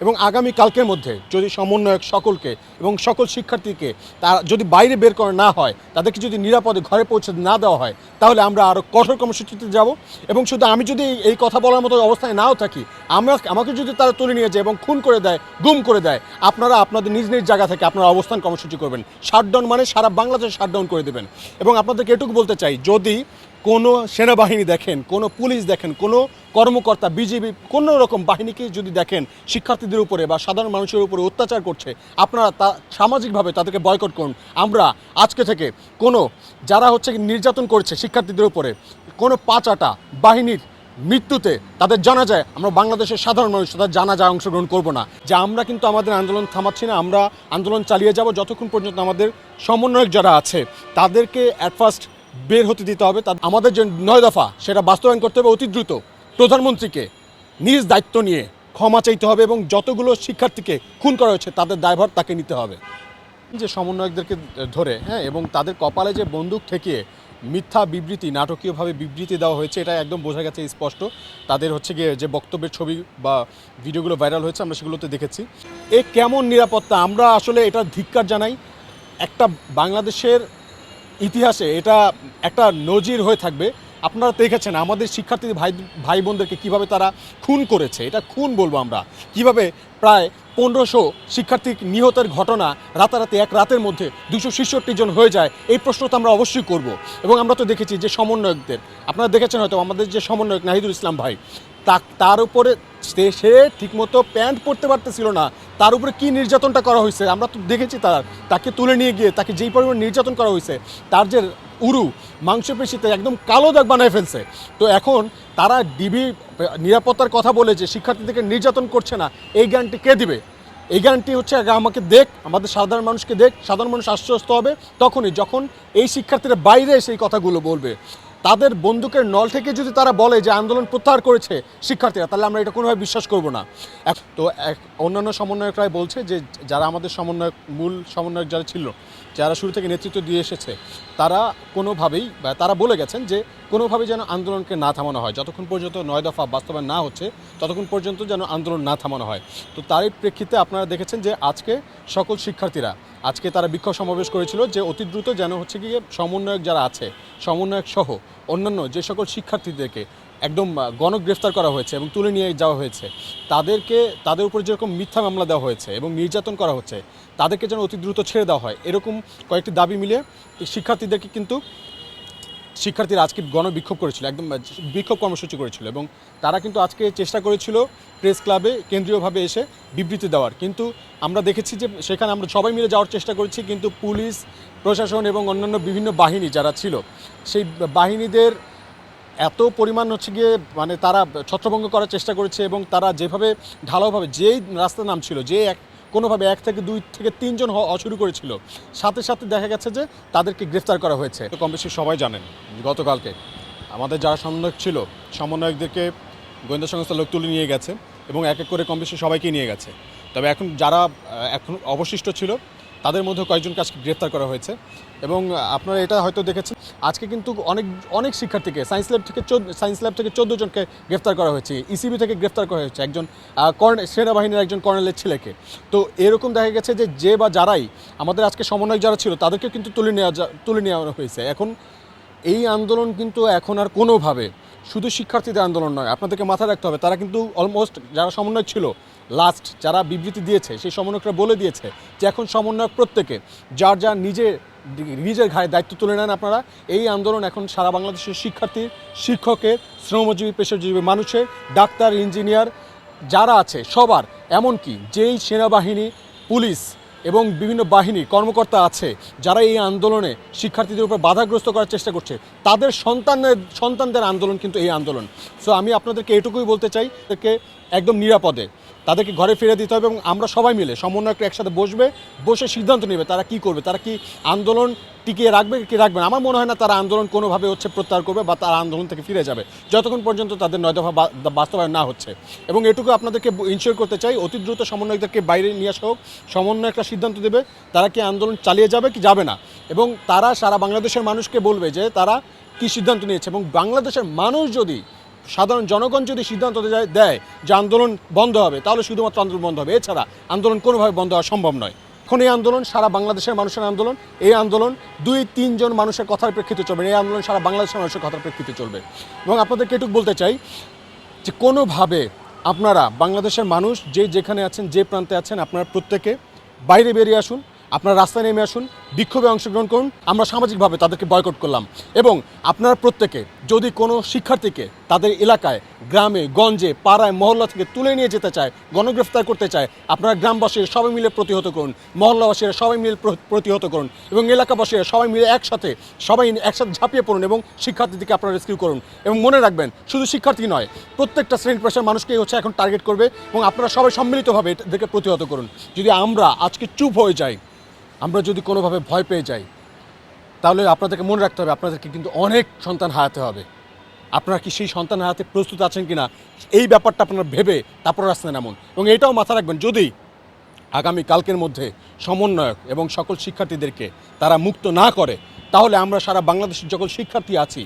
এবং আগামী কালকের মধ্যে যদি সমন্বয়ক সকলকে এবং সকল শিক্ষার্থীকে তারা যদি বাইরে বের করা না হয়, তাদেরকে যদি নিরাপদে ঘরে পৌঁছে না দেওয়া হয়, তাহলে আমরা আরও কঠোর কর্মসূচিতে যাব। এবং শুধু আমি যদি এই- কথা বলার মতো অবস্থায় নাও থাকি, আমরা আমাকে যদি তারা তুলে নিয়ে যায় এবং খুন করে দেয়, গুম করে দেয়, আপনারা আপনাদের নিজ নিজ জায়গা থেকে আপনারা অবস্থান কর্মসূচি করবেন। শাটডাউন মানে সারা বাংলাদেশ শাটডাউন করে দেবেন। এবং আপনাদেরকে এটুকু বলতে চাই, যদি কোনো সেনাবাহিনী দেখেন, কোনো পুলিশ দেখেন, কোনো কর্মকর্তা বিজেপি কোনো রকম বাহিনীকে যদি দেখেন, শিক্ষার্থীদের উপরে বা সাধারণ মানুষের উপরে অত্যাচার করছে, আপনারা তা সামাজিকভাবে তাদেরকে বয়কট করুন। আমরা আজকে থেকে কোনো, যারা হচ্ছে নির্যাতন করছে শিক্ষার্থীদের উপরে, কোনো পাঁচাটা বাহিনীর মৃত্যুতে তাদের জানা যায়, আমরা বাংলাদেশের সাধারণ মানুষ, তাদের জানা যায়, অংশগ্রহণ করব না। যে আমরা কিন্তু আমাদের আন্দোলন থামাচ্ছি না, আমরা আন্দোলন চালিয়ে যাব যতক্ষণ পর্যন্ত আমাদের সমন্বয়ক যারা আছে, তাদেরকে অ্যাট ফার্স্ট বের হতে দিতে হবে তা আমাদের যে নয় দফা, সেটা বাস্তবায়ন করতে হবে অতি দ্রুত। প্রধানমন্ত্রীকে নিজ দায়িত্ব নিয়ে ক্ষমা চাইতে হবে এবং যতগুলো শিক্ষার্থীকে খুন করা হয়েছে, তাদের দায়ভার তাকে নিতে হবে। যে সমন্বয়কদেরকে ধরে হ্যাঁ এবং তাদের কপালে যে বন্দুক ঠেকিয়ে মিথ্যা বিবৃতি, নাটকীয়ভাবে বিবৃতি দেওয়া হয়েছে, এটা একদম বোঝা গেছে স্পষ্ট। তাদের হচ্ছে গিয়ে যে বক্তব্যের ছবি বা ভিডিওগুলো ভাইরাল হয়েছে, আমরা সেগুলোতে দেখেছি। এ কেমন নিরাপত্তা? আমরা আসলে এটা ধিক্কার জানাই। একটা বাংলাদেশের ইতিহাসে এটা একটা নজির হয়ে থাকবে। আপনারা দেখেছেন, আমাদের শিক্ষার্থী ভাই ভাই বোনদেরকে কীভাবে তারা খুন করেছে। এটা খুন বলব আমরা। কীভাবে প্রায় পনেরোশো শিক্ষার্থী নিহতের ঘটনা রাতারাতি এক রাতের মধ্যে দুশো ছেষট্টি জন হয়ে যায়, এই প্রশ্ন তো আমরা অবশ্যই করব। এবং আমরা তো দেখেছি যে সমন্বয়কদের, আপনারা দেখেছেন হয়তো আমাদের যে সমন্বয়ক নাহিদুল ইসলাম ভাই তার উপরে সে ঠিকমতো প্যান্ট পরতে পারতেছিল না। তার উপরে কি নির্যাতনটা করা হয়েছে? আমরা তো দেখেছি তার। তাকে তুলে নিয়ে গিয়ে, তাকে যেই পরিমাণ নির্যাতন করা হয়েছে, তার যে উরু, মাংসপেশিতে একদম কালো দাগ বানায় ফেলছে। তো এখন তারা ডিবি নিরাপত্তার কথা বলে যে শিক্ষার্থীদেরকে নির্যাতন করছে না, এই গ্যারান্টি কে দিবে? এই গ্যারান্টি হচ্ছে আগে আমাকে দেখ, আমাদের সাধারণ মানুষকে দেখ, সাধারণ মানুষ আশ্বস্ত হবে তখনই, যখন এই শিক্ষার্থীরা বাইরে এসে এই কথাগুলো বলবে। তাদের বন্দুকের নল থেকে যদি তারা বলে যে আন্দোলন প্রত্যাহার করেছে শিক্ষার্থীরা, তাহলে আমরা এটা কোনোভাবে বিশ্বাস করব না। তো অন্যান্য সমন্বয়করাই বলছে যে যারা আমাদের সমন্বয়ক, মূল সমন্বয়ক যারা ছিল, যারা শুরু থেকে নেতৃত্ব দিয়ে এসেছে, তারা কোনোভাবেই বা তারা বলে গেছেন যে কোনোভাবেই যেন আন্দোলনকে না থামানো হয়। যতক্ষণ পর্যন্ত নয় দফা বাস্তবায়ন না হচ্ছে, ততক্ষণ পর্যন্ত যেন আন্দোলন না থামানো হয়। তো তারই প্রেক্ষিতে আপনারা দেখেছেন যে আজকে সকল শিক্ষার্থীরা আজকে তারা বিক্ষোভ সমাবেশ করেছিল যে অতি দ্রুত যেন হচ্ছে গিয়ে সমন্বয়ক যারা আছে, সমন্বয়ক সহ অন্যান্য যে সকল শিক্ষার্থীদেরকে একদম গণগ্রেফতার করা হয়েছে এবং তুলে নিয়ে যাওয়া হয়েছে, তাদেরকে, তাদের উপর যেরকম মিথ্যা মামলা দেওয়া হয়েছে এবং নির্যাতন করা হচ্ছে, তাদেরকে যেন অতি দ্রুত ছেড়ে দেওয়া হয়, এরকম কয়েকটি দাবি মিলে শিক্ষার্থীদেরকে কিন্তু শিক্ষার্থীরা আজকে গণবিক্ষোভ করেছিল, একদম বিক্ষোভ কর্মসূচি করেছিল এবং তারা কিন্তু আজকে চেষ্টা করেছিল প্রেস ক্লাবে কেন্দ্রীয়ভাবে এসে বিবৃতি দেওয়ার। কিন্তু আমরা দেখেছি যে সেখানে আমরা সবাই মিলে যাওয়ার চেষ্টা করেছি, কিন্তু পুলিশ, প্রশাসন এবং অন্যান্য বিভিন্ন বাহিনী যারা ছিল, সেই বাহিনীদের এত পরিমাণ হচ্ছে গিয়ে মানে তারা ছত্রভঙ্গ করার চেষ্টা করেছে এবং তারা যেভাবে ঢালাওভাবে, যেই রাস্তার নাম ছিল, যে এক কোনোভাবে এক থেকে দুই থেকে তিনজন হওয়া শুরু করেছিল। সাথে সাথে দেখা গেছে যে তাদেরকে গ্রেফতার করা হয়েছে। কম বেশি সবাই জানেন, গতকালকে। আমাদের যারা সমন্বয়ক ছিল, সমন্বয়কদেরকে গোয়েন্দা সংস্থার লোক তুলে নিয়ে গেছে এবং এক এক করে কম বেশি সবাইকে নিয়ে গেছে। তবে এখন যারা এখন অবশিষ্ট ছিল, তাদের মধ্যে কয়েকজনকে আজকে গ্রেফতার করা হয়েছে। এবং আপনারা এটা হয়তো দেখেছেন আজকে কিন্তু অনেক অনেক শিক্ষার্থীকে সায়েন্স ল্যাব থেকে চোদ্দ সায়েন্স ল্যাব থেকে চোদ্দ জনকে গ্রেফতার করা হয়েছে। ইসিবি থেকে গ্রেফতার করা হয়েছে একজন কর্নে সেনাবাহিনীর একজন কর্নেলের ছেলেকে। তো এরকম দেখা গেছে যে যে বা যারাই আমাদের আজকে সমন্বয়ক যারা ছিল তাদেরকে কিন্তু তুলে নেওয়া তুলে নেওয়া হয়েছে। এখন এই আন্দোলন কিন্তু এখন আর কোনোভাবে শুধু শিক্ষার্থীদের আন্দোলন নয়, আপনাদেরকে মাথায় রাখতে হবে, তারা কিন্তু অলমোস্ট যারা সমন্বয়ক ছিল লাস্ট যারা বিবৃতি দিয়েছে, সেই সমন্বয়করা বলে দিয়েছে যে এখন সমন্বয়ক প্রত্যেকে, যার যার নিজে নিজের ঘাড়ে দায়িত্ব তুলে নেন আপনারা। এই আন্দোলন এখন সারা বাংলাদেশের শিক্ষার্থী, শিক্ষকের, শ্রমজীবী, পেশাজীবী মানুষের, ডাক্তার, ইঞ্জিনিয়ার যারা আছে, সবার, এমনকি যেই সেনাবাহিনী, পুলিশ এবং বিভিন্ন বাহিনী কর্মকর্তা আছে, যারা এই আন্দোলনে শিক্ষার্থীদের উপর বাধাগ্রস্ত করার চেষ্টা করছে, তাদের সন্তানের সন্তানদের আন্দোলন কিন্তু এই আন্দোলন। সো আমি আপনাদেরকে এটুকুই বলতে চাই তাদেরকে একদম নিরাপদে। তাদেরকে ঘরে ফিরে দিতে হবে এবং আমরা সবাই মিলে সমন্বয়করা একসাথে বসবে, বসে সিদ্ধান্ত নেবে তারা কি করবে, তারা কি আন্দোলন টিকিয়ে রাখবে কি রাখবে আমার মনে হয় না তারা আন্দোলন কোনোভাবে হচ্ছে প্রত্যাহার করবে বা তারা আন্দোলন থেকে ফিরে যাবে। যতক্ষণ পর্যন্ত তাদের নয় দফা বাস্তবায়ন না হচ্ছে। এবং এটুকু আপনাদেরকে ইনশিওর করতে চাই, অতি দ্রুত সমন্বয়কদেরকে বাইরে নিয়ে আসা হোক সমন্বয় একটা সিদ্ধান্ত দেবে তারা কি আন্দোলন চালিয়ে যাবে কি যাবে না। এবং তারা সারা বাংলাদেশের মানুষকে বলবে যে তারা কি সিদ্ধান্ত নিয়েছে। এবং বাংলাদেশের মানুষ যদি সাধারণ জনগণ যদি সিদ্ধান্ত দেয়- যে আন্দোলন বন্ধ হবে, তাহলে শুধুমাত্র আন্দোলন বন্ধ হবে। এছাড়া আন্দোলন কোনোভাবে বন্ধ হওয়া সম্ভব নয়। এখন এই আন্দোলন সারা বাংলাদেশের মানুষের আন্দোলন, এই আন্দোলন দুই তিনজন মানুষের কথার প্রেক্ষিতে চলবে এই আন্দোলন সারা বাংলাদেশের মানুষের কথার প্রেক্ষিতে চলবে। এবং আপনাদেরকে এটুকু বলতে চাই যে কোনোভাবে আপনারা বাংলাদেশের মানুষ যে যেখানে আছেন, যে প্রান্তে আছেন, আপনারা প্রত্যেকে বাইরে বেরিয়ে আসুন। আপনারা রাস্তায় নেমে আসুন, বিক্ষোভে অংশগ্রহণ করুন, আমরা সামাজিকভাবে তাদেরকে বয়কট করলাম। এবং আপনারা প্রত্যেকে যদি কোনো শিক্ষার্থীকে তাদের এলাকায়, গ্রামে, গঞ্জে, পাড়ায়, মহল্লা থেকে তুলে নিয়ে যেতে চায়, গণগ্রেফতার করতে চায়, আপনারা গ্রামবাসীরা সবাই মিলে প্রতিহত করুন, মহল্লাবাসীরা সবাই মিলে প্রতিহত করুন এবং এলাকাবাসীরা সবাই মিলে একসাথে, সবাই একসাথে ঝাঁপিয়ে পড়ুন এবং শিক্ষার্থীদেরকে আপনারা রেস্কিউ করুন। এবং মনে রাখবেন, শুধু শিক্ষার্থী নয়, প্রত্যেকটা শ্রেণি পেশার মানুষকেই হচ্ছে এখন টার্গেট করবে এবং আপনারা সবাই সম্মিলিতভাবে এদেরকে প্রতিহত করুন। যদি আমরা আজকে চুপ হয়ে যাই আমরা যদি কোনোভাবে ভয় পেয়ে যাই, তাহলে আপনাদেরকে মনে রাখতে হবে, আপনাদেরকে কিন্তু অনেক সন্তান হারাতে হবে। আপনারা কি সেই সন্তান হারাতে প্রস্তুত আছেন কি না এই ব্যাপারটা আপনারা ভেবে তারপর রাস্তায় নামুন। এবং এটাও মাথা রাখবেন, যদি আগামী কালকের মধ্যে সমন্বয়ক এবং সকল শিক্ষার্থীদেরকে তারা মুক্ত না করে তাহলে আমরা সারা বাংলাদেশের যখন শিক্ষার্থী আছি,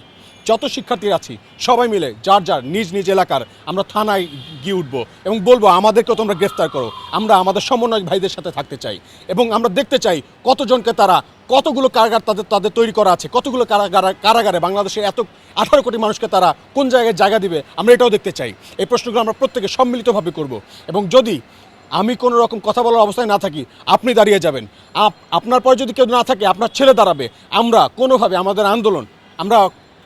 যত শিক্ষার্থী আছি, সবাই মিলে যার যার নিজ নিজ এলাকার আমরা থানায় গিয়ে উঠবো এবং বলব, আমাদেরকেও তোমরা গ্রেফতার করো। আমরা আমাদের সমন্বয় ভাইদের সাথে থাকতে চাই। এবং আমরা দেখতে চাই কতজনকে তারা, কতগুলো কারাগার তাদের তাদের তৈরি করা আছে, কতগুলো কারাগার, কারাগারে বাংলাদেশের এত আঠারো কোটি মানুষকে তারা কোন জায়গায় জায়গা দিবে, আমরা এটাও দেখতে চাই। এই প্রশ্নগুলো আমরা প্রত্যেকে সম্মিলিতভাবে করব। এবং যদি আমি কোনো রকম কথা বলার অবস্থায় না থাকি, আপনি দাঁড়িয়ে যাবেন। আপ, আপনার পর যদি কেউ না থাকে, আপনার ছেলে দাঁড়াবে। আমরা কোনোভাবে আমাদের আন্দোলন, আমরা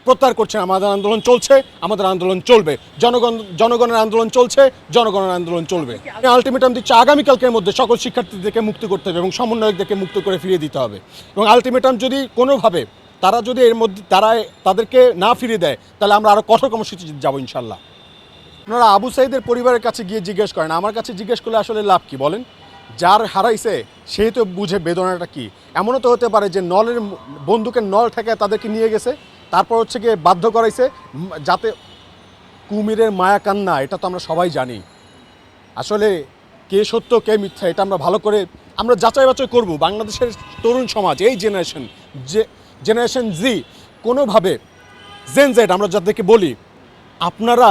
প্রত্যাহার করছি আমাদের আন্দোলন চলছে, আমাদের আন্দোলন চলবে। জনগণ, জনগণের আন্দোলন চলছে, জনগণের আন্দোলন চলবে। আমি আলটিমেটাম দিচ্ছি আগামীকালকের মধ্যে সকল শিক্ষার্থীদেরকে মুক্ত করতে হবে এবং সমন্বয়কদেরকে মুক্ত করে ফিরিয়ে দিতে হবে। এবং আলটিমেটাম যদি কোনোভাবে তারা যদি এর মধ্যে তারা তাদেরকে না ফিরিয়ে দেয়, তাহলে আমরা আরও কঠোর কর্মসূচি যাব ইনশাল্লাহ আপনারা আবু সাইদের পরিবারের কাছে গিয়ে জিজ্ঞেস করেন, আমার কাছে জিজ্ঞেস করলে আসলে লাভ কি বলেন? যার হারাইছে সেই তো বুঝে বেদনাটা কি? এমনও তো হতে পারে যে নলের বন্দুকের নল থেকে তাদেরকে নিয়ে গেছে, তারপর হচ্ছে গিয়ে বাধ্য করাইছে যাতে কুমিরের মায়া কান্না, এটা তো আমরা সবাই জানি। আসলে কে সত্য, কে মিথ্যা, এটা আমরা ভালো করে, আমরা যাচাই বাছাই করব। বাংলাদেশের তরুণ সমাজ, এই জেনারেশন যে জেনারেশন জি কোনোভাবে জেন জেড আমরা যাদেরকে বলি, আপনারা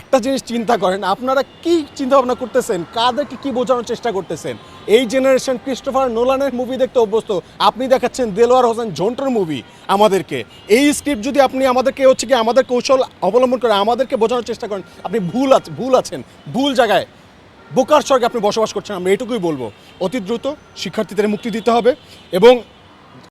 একটা জিনিস চিন্তা করেন, আপনারা কি চিন্তা ভাবনা করতেছেন? কাদেরকে কি বোঝানোর চেষ্টা করতেছেন? এই জেনারেশন ক্রিস্টোফার নোলানের মুভি দেখতে অভ্যস্ত। আপনি দেখাচ্ছেন দেলোয়ার হোসেন ঝন্টুর মুভি আমাদেরকে। এই স্ক্রিপ্ট যদি আপনি আমাদেরকে হচ্ছে কি আমাদের কৌশল অবলম্বন করে আমাদেরকে বোঝানোর চেষ্টা করেন, আপনি ভুল আছে, ভুল আছেন। ভুল জায়গায় বোকার স্বর্গে আপনি বসবাস করছেন, আমরা এটুকুই বলব। অতি দ্রুত শিক্ষার্থীদের মুক্তি দিতে হবে এবং